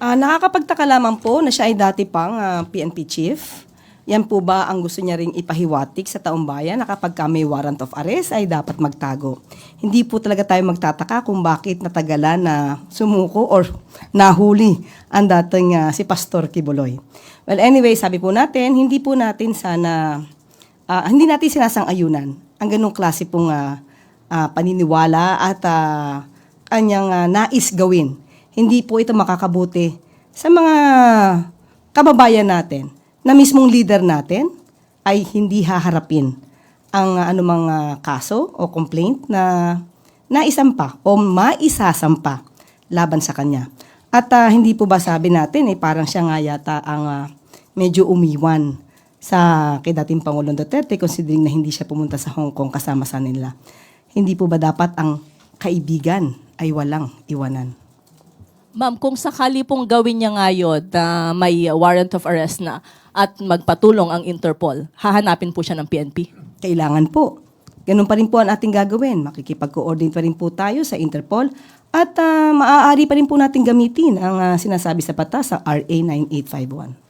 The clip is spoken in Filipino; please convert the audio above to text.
Ah, nakakapagtaka lamang po na siya ay dati pang ah, PNP chief. Yan po ba ang gusto niya ring ipahiwatik sa taong bayan na kapag ka may warrant of arrest ay dapat magtago? Hindi po talaga tayo magtataka kung bakit natagalan na sumuko or nahuli ang dating ah, si Pastor Kibuloy. Well, anyway, sabi po natin, hindi po natin sana, ah, hindi natin sinasang-ayunan ang ganong klase pong ah, ah, paniniwala at ah, kanyang ah, nais gawin. Hindi po ito makakabuti sa mga kababayan natin na mismong leader natin ay hindi haharapin ang ah, anumang ah, kaso o complaint na naisampa o maisasampa laban sa kanya. At ah, hindi po ba sabi natin, eh, parang siya nga yata ang ah, medyo umiwan sa kay dating Pangulong Duterte considering na hindi siya pumunta sa Hong Kong kasama sa nila. Hindi po ba dapat ang kaibigan ay walang iwanan? Ma'am, kung sakali pong gawin niya ngayon na may warrant of arrest na at magpatulong ang Interpol, hahanapin po siya ng PNP? Kailangan po. Ganun pa rin po ang ating gagawin. Makikipag-coordinate pa rin po tayo sa Interpol at ah, maaari pa rin po natin gamitin ang ah, sinasabi sa batas sa RA 9851.